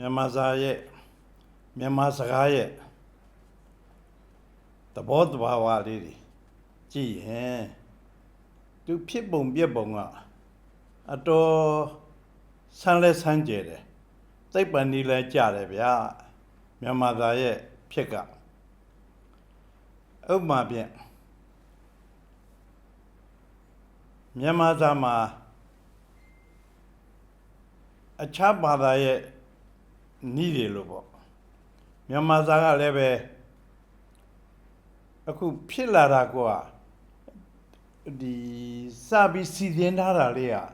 မြန်မာစာရဲ့မြန်မာစကားရဲ့သဘောတဘာဝလေးတွေကြည့်ရင်သူဖြစ်ပုံပြက်ပုံကအတော်ဆန်းလဲဆန်းကျယ်တယ်သိပ္ပံနီလဲကြတယ်ဗျာမြန်မာသားရဲ့ဖြစ်ကဥပမာဖြင့်မြန်မာသားမှာအခြားဘာသာရဲ့ နီးတယ်လို့ပေါ့မြန်မာသားကလည်းပဲအခုဖြစ်လာတာကွာဒီစပြီးစီစဉ်ထားတာလေးอ่ะ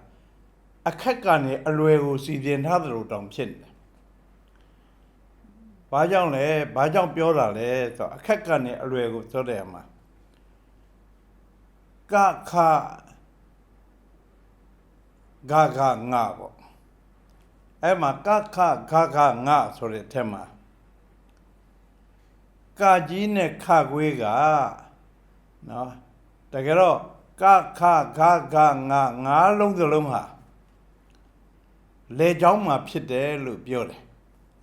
အခက်ကနေအလွယ်ကိုစီစဉ်ထားသလိုတောင်ဖြစ်နေတယ်။ဘာကြောင့်လဲဘာကြောင့်ပြောတာလဲဆိုတော့အခက်ကနေအလွယ်ကိုဆိုတဲ့အမှာကခဂဂငါပေါ့ အဲ့မှာကခဂဂငါဆိုတဲ့အထက်မှာကာကြီးနဲ့ခခွေးကနော်တကယ်တော့ကခဂဂငါငါးလုံးစလုံးဟာလေချောင်းမှာဖြစ်တယ်လို့ပြောတယ်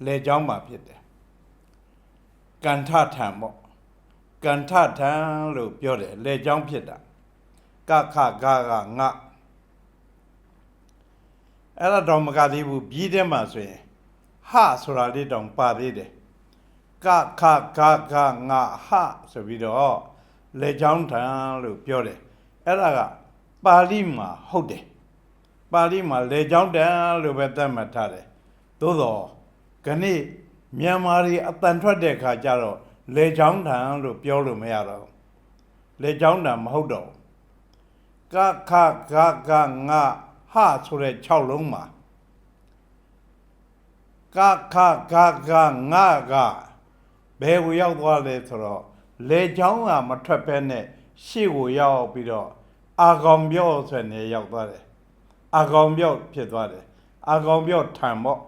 လေချောင်းမှာဖြစ်တယ်ကန္ထထံပေါ့ကန္ထထံလို့ပြောတယ်လေချောင်းဖြစ်တာကခဂဂငါ အဲ့ဒါတော့မကသေးဘူးပြီးတဲ့မှာဆိုရင်ဟဆိုတာလေးတောင်ပါသေးတယ်ကခဂဂငါဟဆိုပြီးတော့လေချောင်းထံလို့ပြောတယ်အဲ့ဒါကပါဠိမှာဟုတ်တယ်ပါဠိမှာလေချောင်းတန်လို့ပဲသတ်မှတ်ထားတယ်သို့တော့ခဏိမြန်မာတွေအတန်ထွက်တဲ့ခါကျတော့လေချောင်းထံလို့ပြောလို့မရတော့ဘူးလေချောင်းတန်မဟုတ်တော့ဘူးကခဂဂငါ ဟဆိုတဲ့6လုံးမှာကခဂဂငါကဘယ်ကိုရောက်သွားလဲဆိုတော့လေချောင်းကမထွက်ဘဲနဲ့ရှေ့ကိုရောက်ပြီးတော့အာကောင်ပြော့ဆိုနေရောက်သွားတယ်အာကောင်ပြော့ဖြစ်သွားတယ်အာကောင်ပြော့ထံပေါ့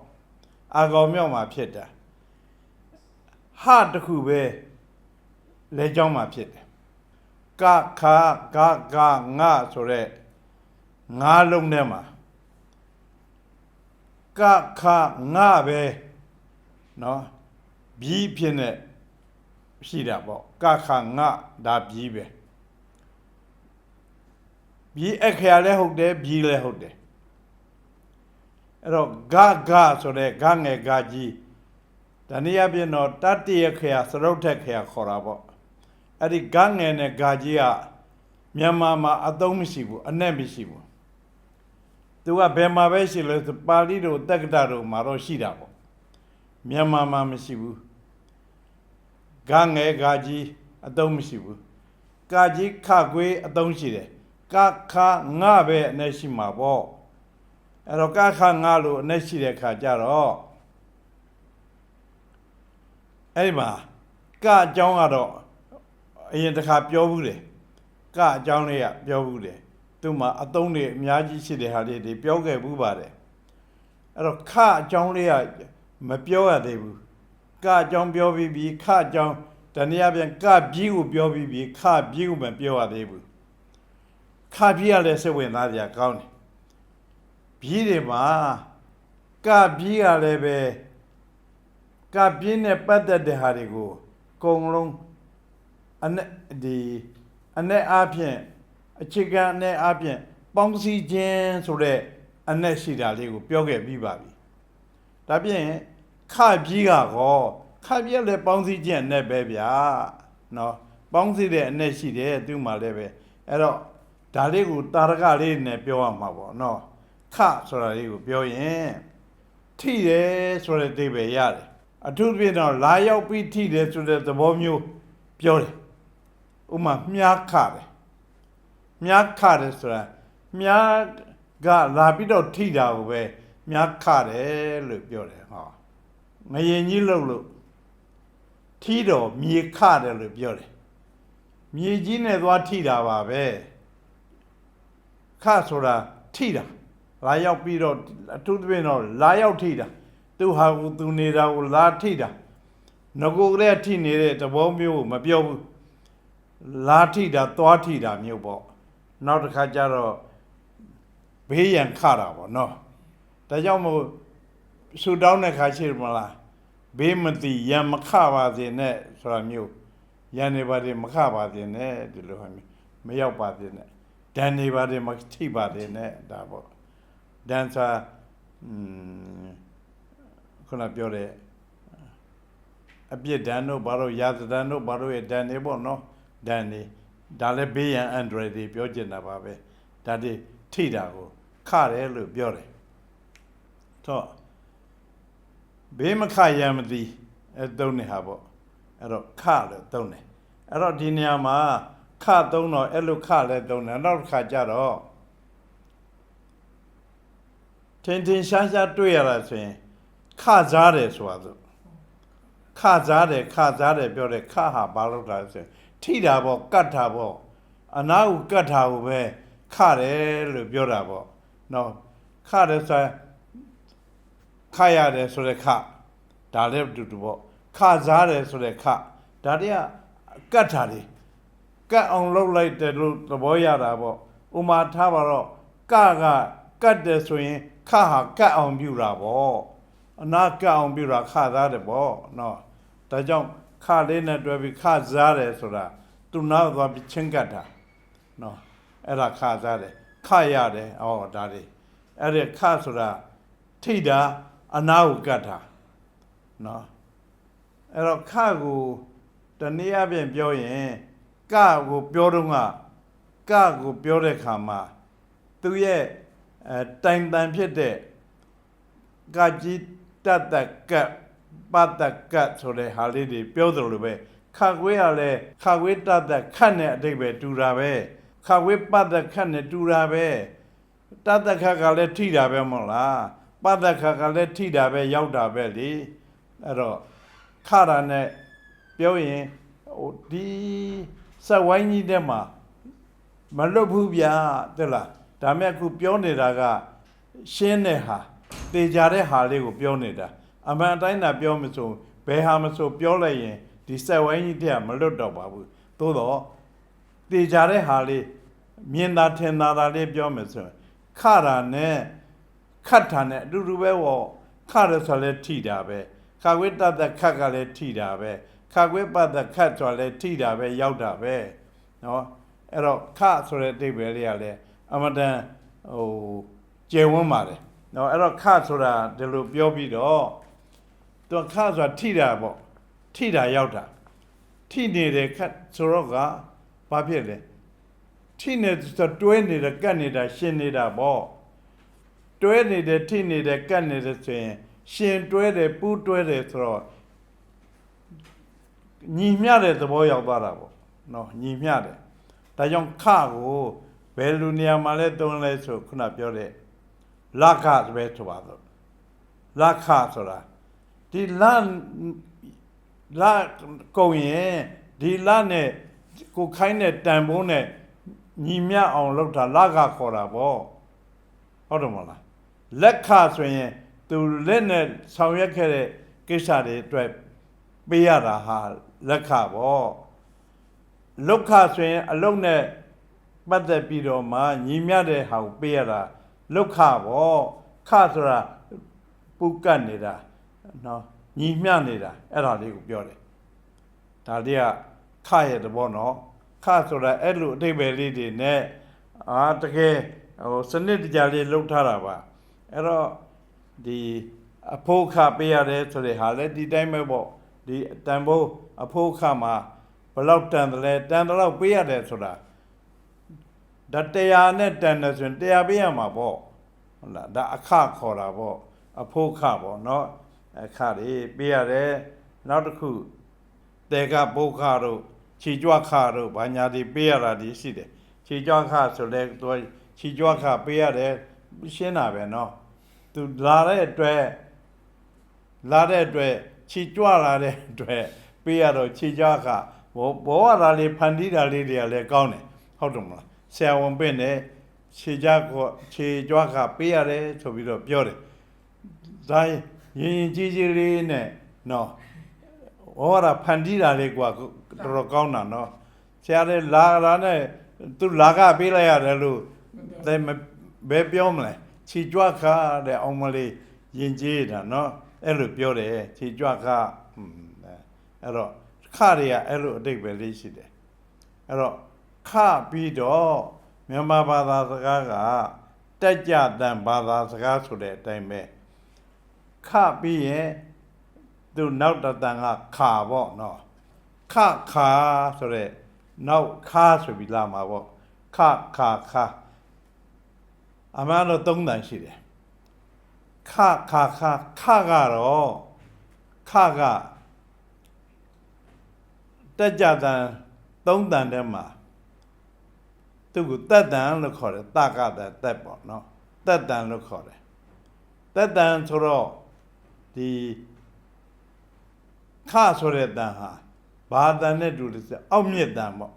အာကောင်ပြော့မှာဖြစ်တာဟတခုပဲလေချောင်းမှာဖြစ်တယ်ကခဂဂငါဆိုတဲ့ ငါးလုံးထဲမှာကခငါပဲเนาะ ပြီးဖြစ်နေရှိတာပေါ့ကခငါဒါပြီးပဲပြီးအခရာလည်းဟုတ်တယ်ပြီးလည်းဟုတ်တယ်အဲ့တော့ဂဂဆိုတဲ့ဂငယ်ဂကြီးတနည်းအားဖြင့်တော့တတ္တိယခရာသရုတ်ထက်ခရာခေါ်တာပေါ့အဲ့ဒီဂငယ်နဲ့ဂကြီးကမြန်မာမှာအသုံးမရှိဘူးအနဲ့မရှိဘူး သူကဘယ်မှာပဲရှိလို့ဆိုပါဠိတို့တက္ကတာတို့မှာတော့ရှိတာပေါ့မြန်မာမှာမရှိဘူးဂငယ်ဂါကြီးအတုံးမရှိဘူးကာကြီးခကွေးအတုံးရှိတယ်ကခငါပဲအနဲ့ရှိမှာပေါ့အဲ့တော့ကခငါလို့အနဲ့ရှိတဲ့ခါကျတော့အဲ့ဒီမှာကအကြောင်းကတော့အရင်တစ်ခါပြောဘူးတယ်ကအကြောင်းလေးကပြောဘူးတယ် သူ့မှာအတုံးတွေအများကြီးရှိတဲ့ဟာလေးတွေပြောခဲ့ဘူးပါတယ်အဲ့တော့ခအကြောင်းလေးကမပြောရသေးဘူးကအကြောင်းပြောပြီးပြီခအကြောင်းတနည်းအားဖြင့်ကပြီးကိုပြောပြီးပြီခပြီးကိုမပြောရသေးဘူးခပြီးရလဲစိတ်ဝင်စားကြကောင်းတယ်ပြီးတယ်မှာကပြီးရလဲပဲကပြီးနဲ့ပတ်သက်တဲ့ဟာတွေကိုအကုန်လုံးအနဲ့ဒီအနဲ့အားဖြင့် အခြေခံအနဲ့အားဖြင့်ပေါင်းစည်းခြင်းဆိုတဲ့အနဲ့ရှိတာလေးကိုပြောခဲ့ပြီးပါပြီဒါပြင်ခကြီးကကောခကြီးကလည်းပေါင်းစည်းခြင်းနဲ့ပဲဗျာနော်ပေါင်းစည်းတဲ့အနဲ့ရှိတယ်သူ့မှာလည်းပဲအဲ့တော့ဒါလေးကိုတာရကလေးနဲ့ပြောရမှာပေါ့နော်ခဆိုတာလေးကိုပြောရင်ထိတယ်ဆိုတဲ့အိဗယ်ရတယ်အထူးသဖြင့်တော့လာရောက်ပြီးထိတယ်ဆိုတဲ့သဘောမျိုးပြောတယ်ဥမာမြားခတယ် မြားခတယ်ဆိုတာမြားကလာပြီးတော့ထိတာကိုပဲမြားခတယ်လို့ပြောတယ်ဟောငရင်ကြီးလှုပ်လို့ထီးတော်မြေခတယ်လို့ပြောတယ်မြေကြီးနဲ့သွားထိတာပါပဲခဆိုတာထိတာလာရောက်ပြီးတော့အထူးသဖြင့်တော့လာရောက်ထိတာသူဟာကိုသူနေတာကိုလာထိတာငကိုကလေးထိနေတဲ့သဘောမျိုးကိုမပြောဘူးလာထိတာသွားထိတာမျိုးပေါ့ နောက်တစ်ခါကျတော့ဘေးရန်ခတာပေါ့နော်ဒါကြောင့်မို့ဆူတောင်းတဲ့ခါရှိတယ်မလားဘေးမတိရံမခပါစေနဲ့ဆိုတာမျိုးရံနေပါတယ်မခပါစေနဲ့ဒီလိုဟာမျိုးမရောက်ပါစေနဲ့ဒဏ်နေပါတယ်မထိပါစေနဲ့ဒါပေါ့ဒဏ်စာอืมခုနပြောတဲ့အပြစ်ဒဏ်တို့ဘာလို့ရာဇဒဏ်တို့ဘာလို့ရဲ့ဒဏ်နေပေါ့နော်ဒဏ်နေ ဒါလည်းဘေးရန်အန်ဒရယ်တွေပြောကျင်တာပါပဲဒါတွေထိတာကိုခတယ်လို့ပြောတယ်တော့ဘေးမခရံမသိအဲသုံးနေဟာပေါ့အဲ့တော့ခလို့သုံးတယ်အဲ့တော့ဒီနေရာမှာခသုံးတော့အဲ့လိုခလည်းသုံးတယ်နောက်တစ်ခါကျတော့ထင်ထင်ရှားရှားတွေ့ရတာဆိုရင်ခစားတယ်ဆိုတာဆိုခစားတယ်ခစားတယ်ပြောတယ်ခဟာဘာလို့တာလဲဆိုရင် ထိတာပေါ့ကတ်တာပေါ့အနာကိုကတ်တာကိုပဲခတယ်လို့ပြောတာပေါ့နော်ခတယ်ဆိုရင်ခရတယ်ဆိုတဲ့ခဒါလည်းတူတူပေါ့ခစားတယ်ဆိုတဲ့ခဒါတည်းကကတ်တာတွေကတ်အောင်လုပ်လိုက်တယ်လို့သဘောရတာပေါ့ဥမာထားပါတော့ကကကတ်တယ်ဆိုရင်ခဟာကတ်အောင်ပြုတာပေါ့အနာကတ်အောင်ပြုတာခသားတယ်ပေါ့နော်ဒါကြောင့် ခလေးနဲ့တွဲပြီးခစားတယ်ဆိုတာသူနောက်သွားပြီးချင်းကတ်တာနော်အဲ့ဒါခစားတယ်ခရတယ်ဩဒါတွေအဲ့ဒီခဆိုတာထိတာအနာကိုကတ်တာနော်အဲ့တော့ခကိုတနည်းအားဖြင့်ပြောရင်ကကိုပြောတော့ကကကိုပြောတဲ့ခါမှာသူရဲ့အဲတိုင်တန်ဖြစ်တဲ့ကကြီးတတ်တကတ် ပတ္တကတ်ဆိုတဲ့ဟာလေးတွေပြောသလိုပဲခကွေးရလဲခကွေးတတ်တခတ်နဲ့အတိတ်ပဲတူတာပဲခကွေးပတ္တခတ်နဲ့တူတာပဲတတ်တခတ်ကလည်းထိတာပဲမဟုတ်လားပတ္တခတ်ကလည်းထိတာပဲရောက်တာပဲလေအဲ့တော့ခတာနဲ့ပြောရင်ဟိုဒီစက်ဝိုင်းကြီးတဲ့မှာမလွတ်ဘူးဗျာတဲ့လားဒါမဲ့အခုပြောနေတာကရှင်းတဲ့ဟာတေကြတဲ့ဟာလေးကိုပြောနေတာ အမှန်အတိုင်းသာပြောမစို့ဘယ်ဟာမစို့ပြောလိုက်ရင်ဒီစက်ဝိုင်းကြီးတဲ့ကမလွတ်တော့ပါဘူးသို့တော့တေကြတဲ့ဟာလေးမြင်သာထင်သာတာလေးပြောမယ်ဆိုရင်ခတာနဲ့ခတ်တာနဲ့အတူတူပဲဟောခရဆိုလဲထိတာပဲခဝိတ္တတခတ်ကလည်းထိတာပဲခဝိပတ္တခတ်ဆိုလဲထိတာပဲရောက်တာပဲနော်အဲ့တော့ခဆိုတဲ့အဓိပ္ပာယ်လေးကလည်းအမတန်ဟိုကျယ်ဝန်းပါတယ်နော်အဲ့တော့ခဆိုတာဒီလိုပြောပြီးတော့ သူခဆိုတာထိတာပေါ့ထိတာရောက်တာထိနေတဲ့ခတ်ဆိုတော့ကဘာဖြစ်လဲထိနေဆိုတွဲနေတဲ့ကတ်နေတာရှင်းနေတာပေါ့တွဲနေတဲ့ထိနေတဲ့ကတ်နေတဲ့ဆိုရင်ရှင်တွဲတယ်ပူးတွဲတယ်ဆိုတော့ညီမျှတဲ့သဘောရောက်သွားတာပေါ့နော်ညီမျှတယ်ဒါကြောင့်ခကိုဘယ်လူနေရာမှာလဲသုံးလဲဆိုခုနပြောတဲ့လခပဲဆိုပါတော့လခဆိုတာ ဒီလလကုံရင်ဒီလနဲ့ကိုခိုင်းတဲ့တန်ဖိုးနဲ့ညီမျှအောင်လုပ်တာလခခေါ်တာပေါ့ဟုတ်တယ်မဟုတ်လားလက်ခဆိုရင်သူလက်နဲ့ဆောင်ရွက်ခဲ့တဲ့ကိစ္စတွေအတွက်ပေးရတာဟာလက်ခပေါ့လုခဆိုရင် အလုတ်နဲ့ပတ်သက်ပြီးတော့မှညီမျှတဲ့ဟာကိုပေးရတာလုခပေါ့ခဆိုတာပုကတ်နေတာ နော်ညီမျှနေတာအဲ့ဒါလေးကိုပြောတယ်ဒါလေးကခရဲ့သဘောနော်ခဆိုတာအဲ့လိုအတိတ်ပဲလေးတွေနဲ့အာတကယ်ဟိုစနစ်တကျလေးလှုပ်ထားတာပါအဲ့တော့ဒီအဖို့ခပေးရတယ်ဆိုတဲ့ဟာလည်းဒီတိုင်းပဲပေါ့ဒီတန်ဖိုးအဖို့ခမှာဘယ်လောက်တန်တယ်လဲတန်တယ်လောက်ပေးရတယ်ဆိုတာဒါတရားနဲ့တန်တယ်ဆိုရင်တရားပေးရမှာပေါ့ဟုတ်လားဒါအခခေါ်တာပေါ့အဖို့ခပေါ့เนาะ အခတွေပေးရတယ်နောက်တစ်ခုတေကပုခတို့ခြေကြွခတို့ဘာညာတွေပေးရတာဒီရှိတယ်ခြေကြွခဆိုလဲသူခြေကြွခပေးရတယ်ရှင်းတာပဲเนาะသူလာတဲ့အတွက်လာတဲ့အတွက်ခြေကြွလာတဲ့အတွက်ပေးရတော့ခြေကြွခဘောဘောရတာလေးဖန်တီးတာလေးတွေကလည်းကောင်းတယ်ဟုတ်တယ်မလားဆရာဝန်ပင့်နဲ့ခြေကြွကခြေကြွခပေးရတယ်ဆိုပြီးတော့ပြောတယ်ဒါ ရင်ရင်ကြီးကြီးလေးနဲ့နော်ဟောတာဖန်တီးတာလေးကွာတော်တော်ကောင်းတာနော်ဆရာလည်းလာတာနဲ့သူလာကပေးလိုက်ရတယ်လို့တဲ့ဘယ်ပြောမလဲခြေကြွခါတဲ့အောင်မလေးရင်ကြီးတာနော်အဲ့လိုပြောတယ်ခြေကြွခါအဲ့တော့ခတွေကအဲ့လိုအတိတ်ပဲလေးရှိတယ်အဲ့တော့ခပြီးတော့မြန်မာဘာသာစကားကတက်ကြတန်ဘာသာစကားဆိုတဲ့အတိုင်းပဲ ခပြီးရင်သူနောက်တတန်ကခါပေါ့နော်ခခါဆိုတဲ့နောက်ခါဆိုပြီးလာမှာပေါ့ခခါခါအမှန်တော့သုံးတန်ရှိတယ်ခခါခါခကတော့ခကတက်ကြတန်သုံးတန်ထဲမှာသူကတက်တန်လို့ခေါ်တယ်တကတန်တက်ပေါ့နော်တက်တန်လို့ခေါ်တယ်တက်တန်ဆိုတော့ ဒီခဆိုတဲ့တန်ဟာဘာတန်နဲ့တူတယ်ဆိုအောက်မြစ်တန်ပေါ့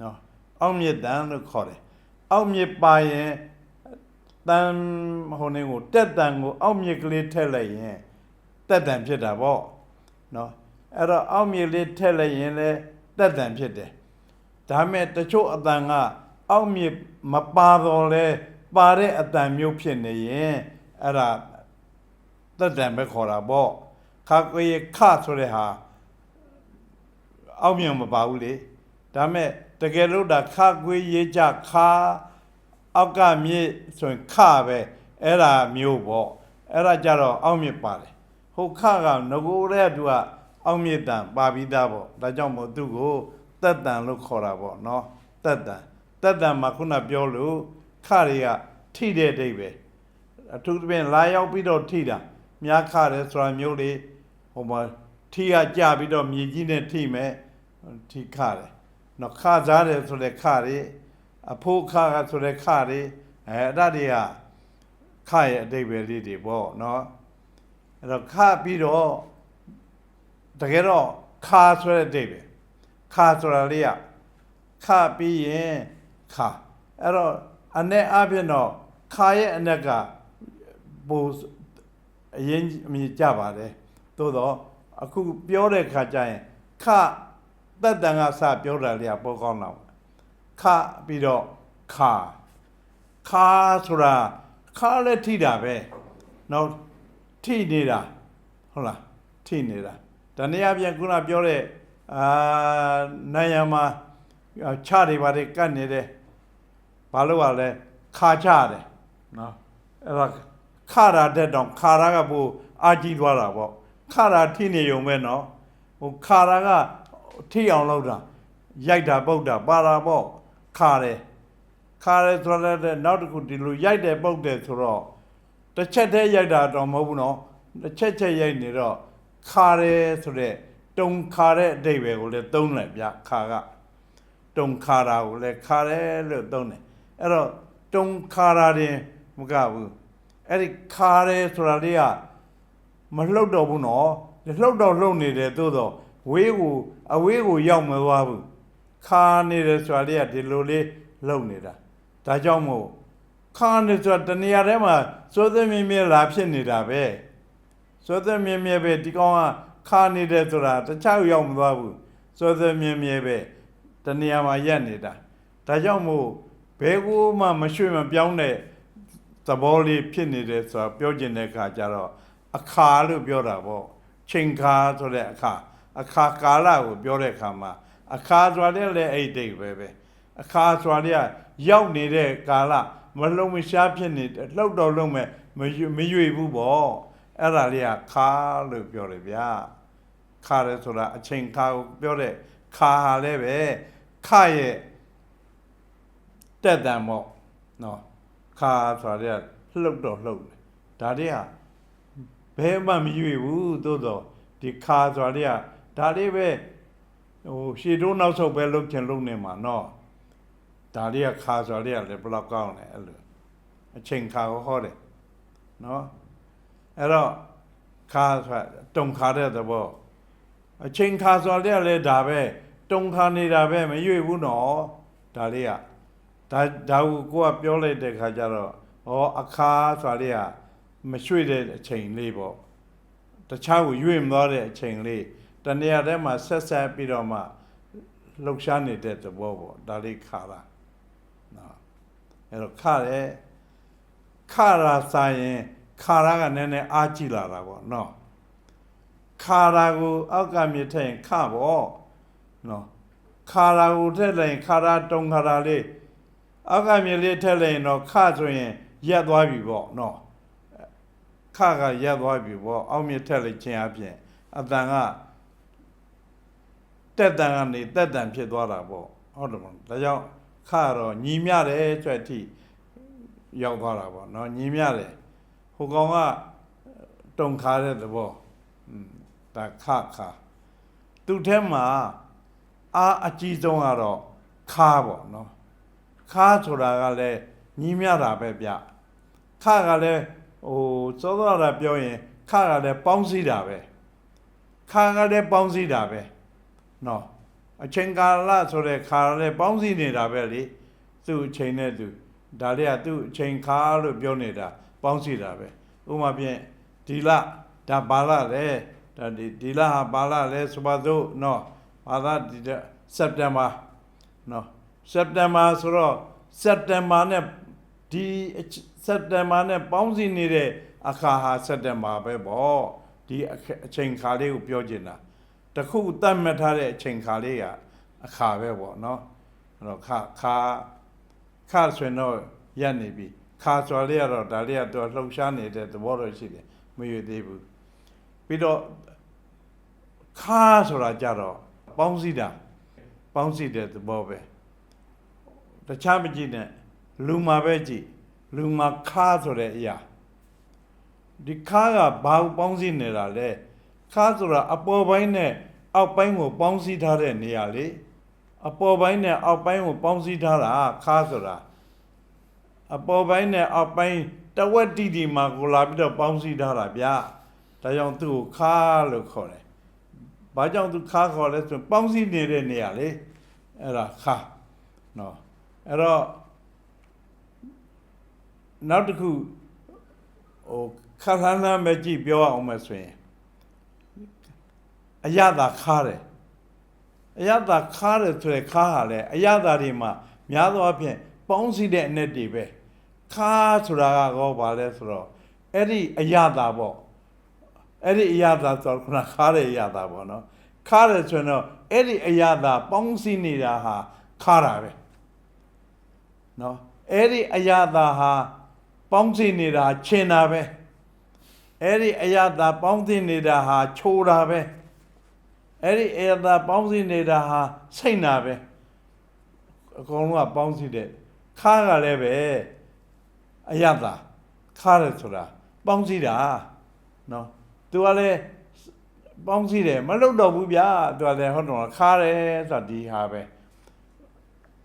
နော်အောက်မြစ်တန်လို့ခေါ်တယ်အောက်မြစ်ပါရင်တန်ဟိုနေကိုတက်တန်ကိုအောက်မြစ်ကလေးထည့်လိုက်ရင်တက်တန်ဖြစ်တာပေါ့နော်အဲ့တော့အောက်မြစ်လေးထည့်လိုက်ရင်လည်းတက်တန်ဖြစ်တယ်ဒါမဲ့တချို့အတန်ကအောက်မြစ်မပါတော့လဲပါတဲ့အတန်မျိုးဖြစ်နေရင်အဲ့ဒါ တက်တန်ပဲခေါ်တာပေါ့ခါကွေခဆိုတဲ့ဟာအောက်မြစ်မပါဘူးလေဒါမဲ့တကယ်လို့ဒါခါကွေရေးကြခါအောက်ကမြစ်ဆိုရင်ခပဲအဲ့ဒါမျိုးပေါ့အဲ့ဒါကြတော့အောက်မြစ်ပါတယ်ဟိုခကငကိုတဲ့သူကအောက်မြစ်တန်ပါပြီးသားပေါ့ဒါကြောင့်မို့သူ့ကိုတက်တန်လို့ခေါ်တာပေါ့နော်တက်တန်တက်တန်မှာခုနပြောလို့ခတွေကထိတဲ့အတိတ်ပဲအထူးသဖြင့်လာရောက်ပြီးတော့ထိတာ မြားခတယ်ဆိုတာမျိုးလေးဟိုမှာထိကကြပြီးတော့မြေကြီးနဲ့ထိမယ်ထိခတယ်နော်ခစားတယ်ဆိုတဲ့ခတွေအဖို့ခကဆိုတဲ့ခတွေအဲအဲ့ဒါတွေကခရဲ့အတိတ်ပဲလေးတွေပေါ့နော်အဲ့တော့ခပြီးတော့တကယ်တော့ခဆိုတဲ့အတိတ်ပဲခဆိုတာလေးကခပြီးရင်ခအဲ့တော့အ내အပြင်တော့ခရဲ့အ내ကပို အရင်အမြင်ကြပါတယ်သို့တော့အခုပြောတဲ့ခါကျရင်ခတက်တန်ကစပြောတာလေးကပိုကောင်းတော့ခပြီးတော့ခါခါဆိုတာခါလည်းထိတာပဲနောက်ထိနေတာဟုတ်လားထိနေတာတနည်းအားဖြင့်ခုနပြောတဲ့အာနိုင်ရမှာခြတွေပါတယ်ကတ်နေတယ်ဘာလို့ ਆ လဲခါချတယ်နော်အဲ့ဒါ ခါရာတဲ့တော့ခါရာကပိုအာကြီးသွားတာပေါ့ခါရာထိနေုံပဲနော်ဟိုခါရာကထိအောင်လုပ်တာရိုက်တာပုတ်တာပါတာပေါ့ခါတယ်ခါတယ်ဆိုတော့လည်းနောက်တစ်ခုဒီလိုရိုက်တယ်ပုတ်တယ်ဆိုတော့တစ်ချက်တည်းရိုက်တာတော့မဟုတ်ဘူးနော်တစ်ချက်ချက်ရိုက်နေတော့ခါတယ်ဆိုတော့တုံခါတဲ့အဓိပ္ပာယ်ကိုလည်းသုံးလိုက်ဗျခါကတုံခါတာကိုလည်းခါတယ်လို့သုံးတယ်အဲ့တော့တုံခါတာတင်မကဘူး အဲ့ဒီခါတယ်ဆိုတာလေးကမလှုပ်တော့ဘူးနော်လှုပ်တော့လှုပ်နေတယ်သို့တော့ဝေးကိုအဝေးကိုရောက်မသွားဘူးခါနေတယ်ဆိုတာလေးကဒီလိုလေးလုံနေတာဒါကြောင့်မို့ခါနေဆိုတာတနေရာထဲမှာစိုးသမြင်းမြဲလာဖြစ်နေတာပဲစိုးသမြင်းမြဲပဲဒီကောင်ကခါနေတယ်ဆိုတာတခြားရောက်မသွားဘူးစိုးသမြင်းမြဲပဲတနေရာမှာရက်နေတာဒါကြောင့်မို့ဘယ်ကိုမှမရွှေ့မပြောင်းတဲ့ သဘောလေးဖြစ်နေတယ်ဆိုတာပြောကျင်တဲ့အခါကျတော့အခါလို့ပြောတာပေါ့ချိန်ခါဆိုတဲ့အခါအခါကာလကိုပြောတဲ့အခါမှာအခါဆိုတာလည်းအဲ့ဒီပဲပဲအခါဆိုတာကရောက်နေတဲ့ကာလမလုံးမရှားဖြစ်နေလှုပ်တော့လုံးမဲ့မရွမရွေဘူးပေါ့အဲ့ဒါလေးကခါလို့ပြောတယ်ဗျာခါရဲဆိုတာအချိန်ခါကိုပြောတဲ့ခါဟာလည်းပဲခရဲ့တက်တံပေါ့နော် ခါဆိုတာကလှုပ်တော့လှုပ်တယ်ဒါတွေကဘယ်မှမရွေဘူးသို့တော့ဒီခါဆိုတာကဒါလေးပဲဟိုရှေ့တို့နောက်ဆုတ်ပဲလှုပ်ချင်လှုပ်နေမှာနော်ဒါလေးကခါဆိုလေးကလည်းဘယ်လောက်ကောင်းလဲအဲ့လိုအချိန်ခါကိုဟောတယ်နော်အဲ့တော့ခါဆိုတုံခါတဲ့သဘောအချိန်ခါဆိုလေးကလည်းဒါပဲတုံခါနေတာပဲမရွေ့ဘူးနော်ဒါလေးက ဒါဒါကိုကိုကပြောလိုက်တဲ့ခါကျတော့ဩအခါဆိုလေးကမရွှေ့တဲ့အချိန်လေးပေါ့တခြားကိုရွေ့မသွားတဲ့အချိန်လေးတနေရာထဲမှာဆက်ဆက်ပြီးတော့မှလှုပ်ရှားနေတဲ့သဘောပေါ့ဒါလေးခါတာနော်အဲ့တော့ခရဲခရာစာရင်ခါရကနည်းနည်းအားကြည့်လာတာပေါ့နော်ခါရကိုအောက်ကမြစ်ထည့်ရင်ခပေါ့နော်ခါရကိုထည့်လိုက်ရင်ခါရတုံခါရလေး အောက်ကမြစ်လေးထည့်လိုက်ရင်တော့ခဆိုရင်ရက်သွားပြီပေါ့နော်ခကရက်သွားပြီပေါ့အောက်မြစ်ထည့်လိုက်ခြင်းအပြင်အတန်ကတက်တန်ကနေတက်တန်ဖြစ်သွားတာပေါ့ဟုတ်တယ်မဟုတ်ဒါကြောင့်ခကတော့ညီမြတယ်ကြွက်တိရောက်သွားတာပေါ့နော်ညီမြတယ်ဟိုကောင်ကတုံခါတဲ့သဘောอืมဒါခခသူ့ထဲမှာအာအကြီးဆုံးကတော့ခါပေါ့နော် ခါဆိုတာကလည်းညီးမြတာပဲဗျခကလည်းဟိုစောစောကပြောရင်ခကလည်းပေါင်းစည်းတာပဲခါကလည်းပေါင်းစည်းတာပဲနော်အချိန်ကာလဆိုတဲ့ခါလည်းပေါင်းစည်းနေတာပဲလေသူ့အချိန်နဲ့သူဒါလေးကသူ့အချိန်ခါလို့ပြောနေတာပေါင်းစည်းတာပဲဥပမာဖြင့်ဒီလဒါဘာလလဲဒါဒီဒီလဟာဘာလလဲဆိုပါစို့နော်ဘာလဒီစက်တင်ဘာနော် စက်တင်ဘာဆိုတော့စက်တင်ဘာနဲ့ဒီစက်တင်ဘာနဲ့ပေါင်းစည်းနေတဲ့အခါဟာစက်တင်ဘာပဲပေါ့ဒီအချိန်ခါလေးကိုပြောချင်တာတခုတတ်မှတ်ထားတဲ့အချိန်ခါလေးကအခါပဲပေါ့နော်အဲ့တော့ခခါခါဆိုရင်တော့ရက်နေပြီခါဆိုလေးကတော့ဒါလေးကတော့လှုပ်ရှားနေတဲ့သဘောတော့ရှိတယ်မရွေသေးဘူးပြီးတော့ခါဆိုတာကြတော့ပေါင်းစည်းတာပေါင်းစည်းတဲ့သဘောပဲ တခြားမကြည့်နဲ့လူမှာပဲကြည့်လူမှာခါဆိုတဲ့အရာဒီခါကဘာကိုပေါင်းစည်းနေတာလဲခါဆိုတာအပေါ်ပိုင်းနဲ့အောက်ပိုင်းကိုပေါင်းစည်းထားတဲ့နေရာလေအပေါ်ပိုင်းနဲ့အောက်ပိုင်းကိုပေါင်းစည်းထားတာခါဆိုတာအပေါ်ပိုင်းနဲ့အောက်ပိုင်းတဝက်တိတိမှာကိုလာပြီးတော့ပေါင်းစည်းထားတာဗျာဒါကြောင့်သူ့ကိုခါလို့ခေါ်တယ်။ဘာကြောင့်သူခါခေါ်လဲဆိုရင်ပေါင်းစည်းနေတဲ့နေရာလေအဲ့ဒါခါနော် အဲ့တော့နောက်တစ်ခုဟိုခါခန်းနာမကြည့်ပြောအောင်မယ်ဆိုရင်အရသာခါတယ်အယတာခါတယ်ဆိုတဲ့ခါဟာလေအယတာတွေမှာများသောအားဖြင့်ပေါင်းစည်းတဲ့အ내တွေပဲခါဆိုတာကောဘာလဲဆိုတော့အဲ့ဒီအယတာပေါ့အဲ့ဒီအယတာဆိုတော့ခုနခါတဲ့အယတာပေါ့နော်ခါတယ်ဆိုရင်တော့အဲ့ဒီအယတာပေါင်းစည်းနေတာဟာခါတာပဲ နော်အဲ့ဒီအယတာဟာပေါင်းစည်းနေတာချင်တာပဲအဲ့ဒီအယတာပေါင်းစည်းနေတာဟာချိုးတာပဲအဲ့ဒီအေသာပေါင်းစည်းနေတာဟာစိတ်နာပဲအကုန်လုံးကပေါင်းစည်းတဲ့ခါကလည်းပဲအယတာခါတယ်ဆိုတာပေါင်းစည်းတာနော်သူကလည်းပေါင်းစည်းတယ်မလုပ်တော့ဘူးဗျာသူကလည်းဟုတ်တော့ခါတယ်ဆိုတာဒီဟာပဲ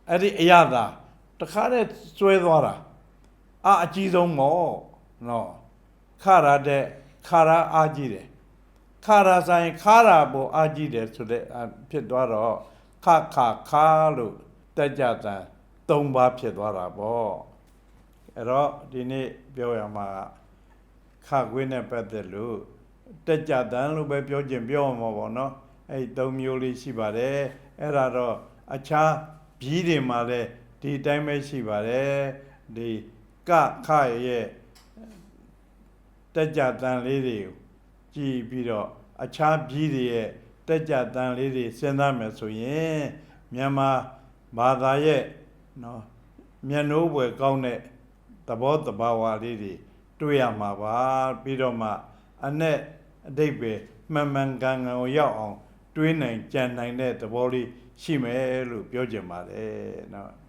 အဲ့ဒီအယတာ တခါတည်းကျွဲသွားတာအာအကြီးဆုံးမောနော်ခါရတဲ့ခါရအားကြီးတယ်ခါရာဆိုင်ခါရာပေါ်အာကြည့်တယ်ဆိုတဲ့အဖြစ်သွားတော့ခခခါလို့တက်ကြတန်၃ပါးဖြစ်သွားတာပေါ့အဲ့တော့ဒီနေ့ပြောရမှာကခခွေးနဲ့ပတ်သက်လို့တက်ကြတန်လို့ပဲပြောခြင်းပြောမှာပေါ့နော်အဲ့ဒီ၃မျိုးလေးရှိပါတယ်အဲ့ဒါတော့အခြားဘီးတွေမှာလည်း ဒီအတိုင်းပဲရှိပါတယ်ဒီကခရဲ့တက်ကြတန်လေးတွေကိုကြည့်ပြီးတော့အခြားပြည်တွေရဲ့တက်ကြတန်လေးတွေစဉ်းစားမယ်ဆိုရင်မြန်မာဘာသာရဲ့နော်မျက်နှိုးပွဲကောင်းတဲ့သဘောတဘာဝလေးတွေတွေ့ရမှာပါပြီးတော့မှအ내အတိတ်ပဲမှန်မှန်ကန်ကန်ကိုရောက်အောင်တွေးနိုင်ကြံနိုင်တဲ့သဘောလေးရှိမယ်လို့ပြောချင်ပါတယ်နော်